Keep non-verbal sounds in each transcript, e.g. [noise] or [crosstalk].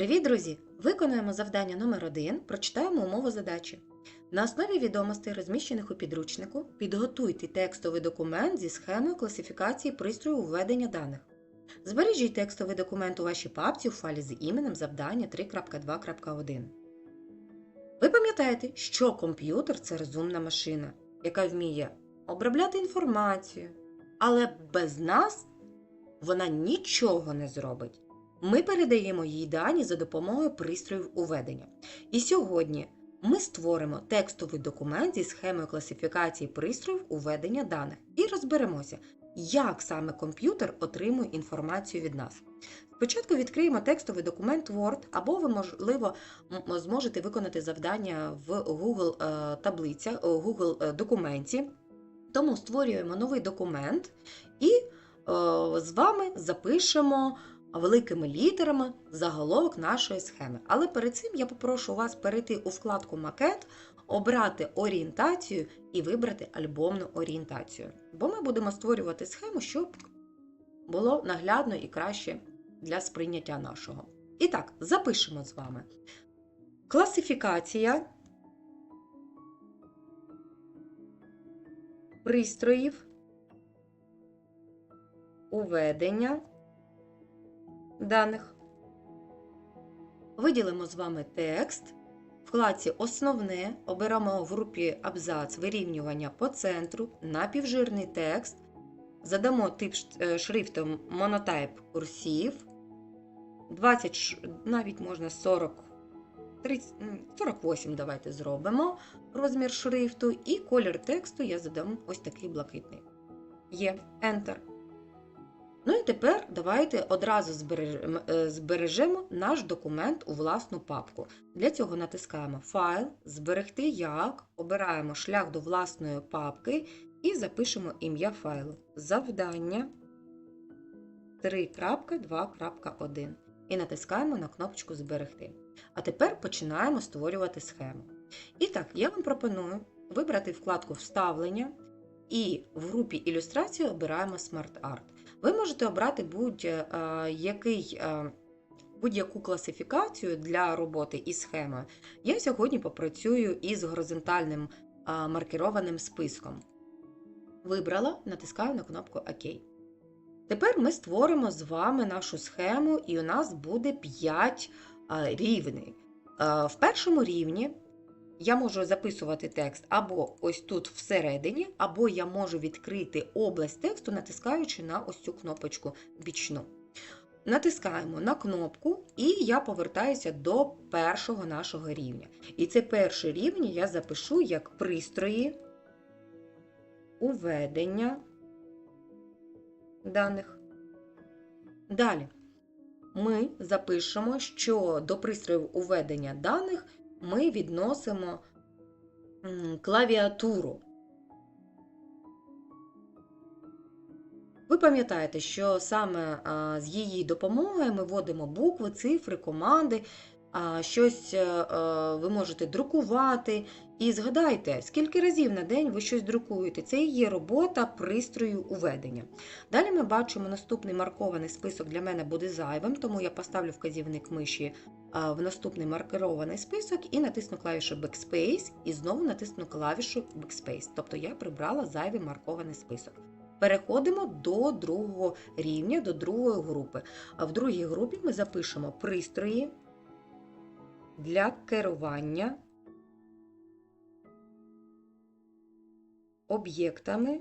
Привіт, друзі! Виконуємо завдання номер 1 прочитаємо умову задачі. На основі відомостей, розміщених у підручнику, підготуйте текстовий документ зі схемою класифікації пристрою введення даних. Збережіть текстовий документ у вашій папці у файлі з іменем завдання 3.2.1. Ви пам'ятаєте, що комп'ютер це розумна машина, яка вміє обробляти інформацію, але без нас вона нічого не зробить. Ми передаємо їй дані за допомогою пристроїв уведення. І сьогодні ми створимо текстовий документ зі схемою класифікації пристроїв уведення даних і розберемося, як саме комп'ютер отримує інформацію від нас. Спочатку відкриємо текстовий документ Word, або ви, можливо, зможете виконати завдання в Google е, таблиця, е, Google е, документі. Тому створюємо новий документ і з вами запишемо великими літерами заголовок нашої схеми. Але перед цим я попрошу вас перейти у вкладку Макет, обрати орієнтацію і вибрати альбомну орієнтацію. Бо ми будемо створювати схему, щоб було наглядно і краще для сприйняття нашого. І так, запишемо з вами. Класифікація пристроїв уведення даних. Виділимо з вами текст. В вкладці Основне оберемо в групі Абзац вирівнювання по центру напівжирний текст. Задамо тип е, шрифту Monotype Cursive. 20, навіть можна 40, 30, 48 давайте зробимо розмір шрифту. І колір тексту я задам ось такий блакитний. Є Enter. Ну і тепер давайте одразу збережемо, е, наш документ у власну папку. Для цього натискаємо Файл, Зберегти як, обираємо шлях до власної папки і запишемо ім'я файлу. Завдання 3.2.1 і натискаємо на кнопочку Зберегти. А тепер починаємо створювати схему. І так, я вам пропоную вибрати вкладку Вставлення і в групі Ілюстрації обираємо Art. Ви можете обрати будь-який, е, будь-яку класифікацію для роботи із схемою. Я сьогодні попрацюю із горизонтальним е, маркерованим списком. Вибрала, натискаю на кнопку ОК. Тепер ми створимо з вами нашу схему, і у нас буде 5 рівней. Е, В першому рівні я можу записувати текст або ось тут всередині, або я можу відкрити область тексту, натискаючи на ось цю кнопочку бічну. Натискаємо на кнопку, і я повертаюся до першого нашого рівня. І це перший рівень я запишу як пристрої уведення даних. Далі ми запишемо, що до пристроїв уведення даних ми відносимо клавіатуру. Ви пам'ятаєте, що саме з її допомогою ми вводимо букви, цифри, команди, щось е, е, ви можете друкувати. І згадайте, скільки разів на день ви щось друкуєте. Це і є робота пристрою уведення. Далі ми бачимо наступний маркований список для мене буде зайвим, тому я поставлю вказівник миші в наступний маркерований список і натисну клавішу Backspace, і знову натисну клавішу Backspace. Тобто я прибрала зайвий маркований список. Переходимо до другого рівня, до другої групи. А в другій групі ми запишемо пристрої для керування об'єктами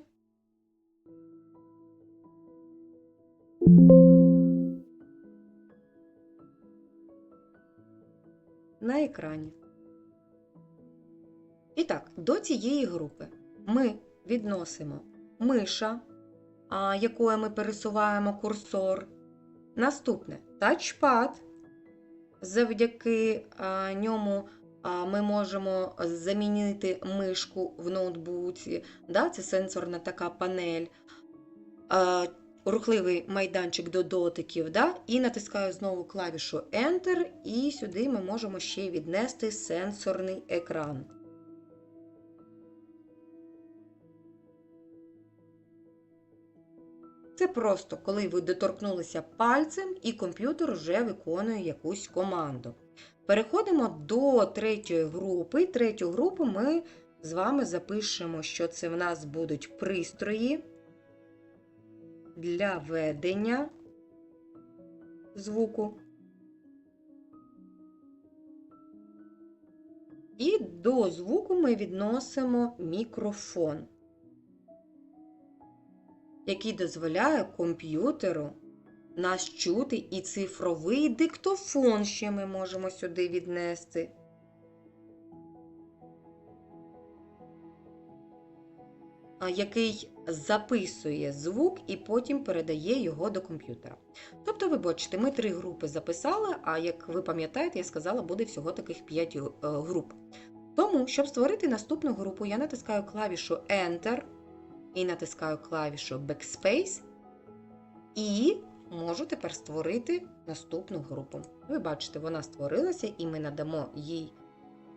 на екрані. І так, до цієї групи ми відносимо миша, якою ми пересуваємо курсор. Наступне тачпад. Завдяки ньому ми можемо замінити мишку в ноутбуці. Да? Це сенсорна така панель. Рухливий майданчик до дотиків. Да? І натискаю знову клавішу Enter, і сюди ми можемо ще віднести сенсорний екран. Це просто коли ви доторкнулися пальцем і комп'ютер вже виконує якусь команду. Переходимо до третьої групи. Третю групу ми з вами запишемо, що це в нас будуть пристрої для ведення звуку. І до звуку ми відносимо мікрофон, який дозволяє комп'ютеру нас чути, і цифровий диктофон ще ми можемо сюди віднести. Який записує звук і потім передає його до комп'ютера. Тобто, ви бачите, ми три групи записали, а як ви пам'ятаєте, я сказала, буде всього таких 5 груп. Тому, щоб створити наступну групу, я натискаю клавішу Enter і натискаю клавішу Backspace, і можу тепер створити наступну групу. Ви бачите, вона створилася, і ми надамо їй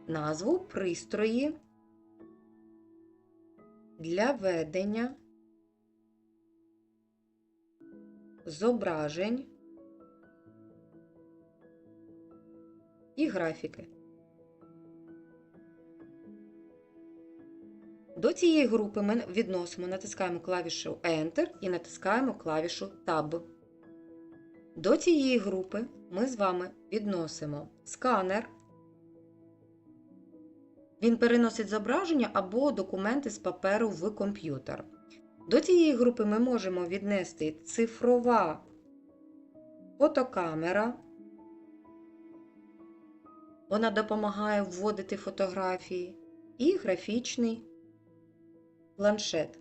назву пристрої для ведення зображень і графіки. До цієї групи ми відносимо, натискаємо клавішу Enter і натискаємо клавішу Tab. До цієї групи ми з вами відносимо сканер. Він переносить зображення або документи з паперу в комп'ютер. До цієї групи ми можемо віднести цифрова фотокамера. Вона допомагає вводити фотографії і графічний планшет.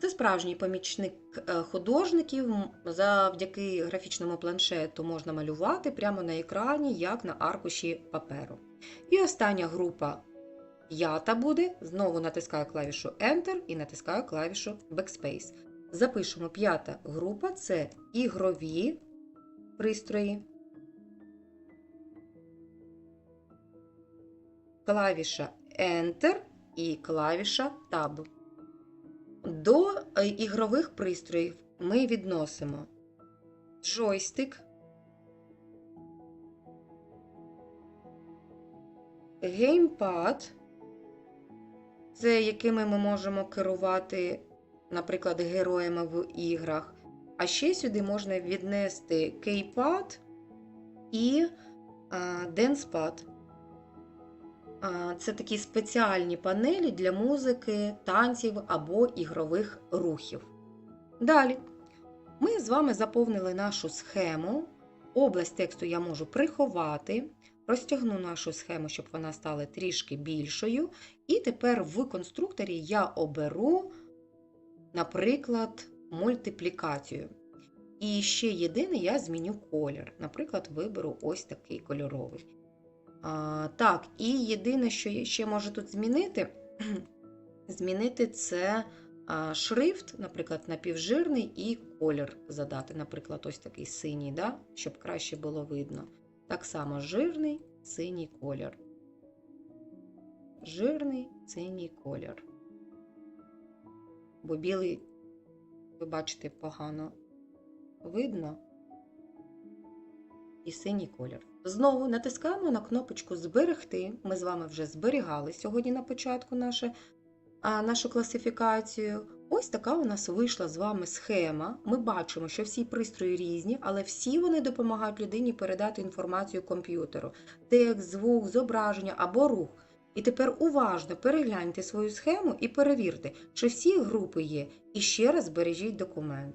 Це справжній помічник художників. Завдяки графічному планшету можна малювати прямо на екрані, як на аркуші паперу. І остання група п'ята буде. Знову натискаю клавішу Enter і натискаю клавішу Backspace. Запишемо п'ята група це ігрові пристрої. Клавіша Enter і клавіша Tab. До ігрових пристроїв ми відносимо джойстик, геймпад, це якими ми можемо керувати, наприклад, героями в іграх. А ще сюди можна віднести кейпад і денспад. Це такі спеціальні панелі для музики, танців або ігрових рухів. Далі, ми з вами заповнили нашу схему. Область тексту я можу приховати, розтягну нашу схему, щоб вона стала трішки більшою. І тепер в конструкторі я оберу, наприклад, мультиплікацію. І ще єдине, я зміню колір. Наприклад, виберу ось такий кольоровий. А, Так, і єдине, що я ще можу тут змінити, [clears throat] змінити це а, шрифт, наприклад, напівжирний, і колір задати, наприклад, ось такий синій, да? щоб краще було видно. Так само жирний синій колір. Жирний синій колір. Бо білий, ви бачите, погано видно і синій колір. Знову натискаємо на кнопочку Зберегти. Ми з вами вже зберігали сьогодні на початку наше, а, нашу класифікацію. Ось така у нас вийшла з вами схема. Ми бачимо, що всі пристрої різні, але всі вони допомагають людині передати інформацію комп'ютеру, текст, звук, зображення або рух. І тепер уважно перегляньте свою схему і перевірте, чи всі групи є, і ще раз збережіть документ.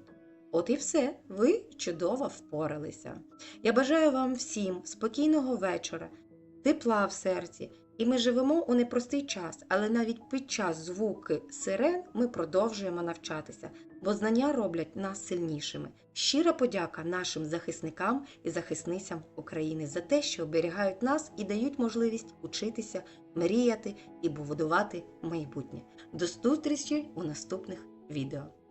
От і все, ви чудово впоралися. Я бажаю вам всім спокійного вечора, тепла в серці, і ми живемо у непростий час, але навіть під час звуки сирен ми продовжуємо навчатися, бо знання роблять нас сильнішими. Щира подяка нашим захисникам і захисницям України за те, що оберігають нас і дають можливість учитися, мріяти і будувати майбутнє. До зустрічі у наступних відео.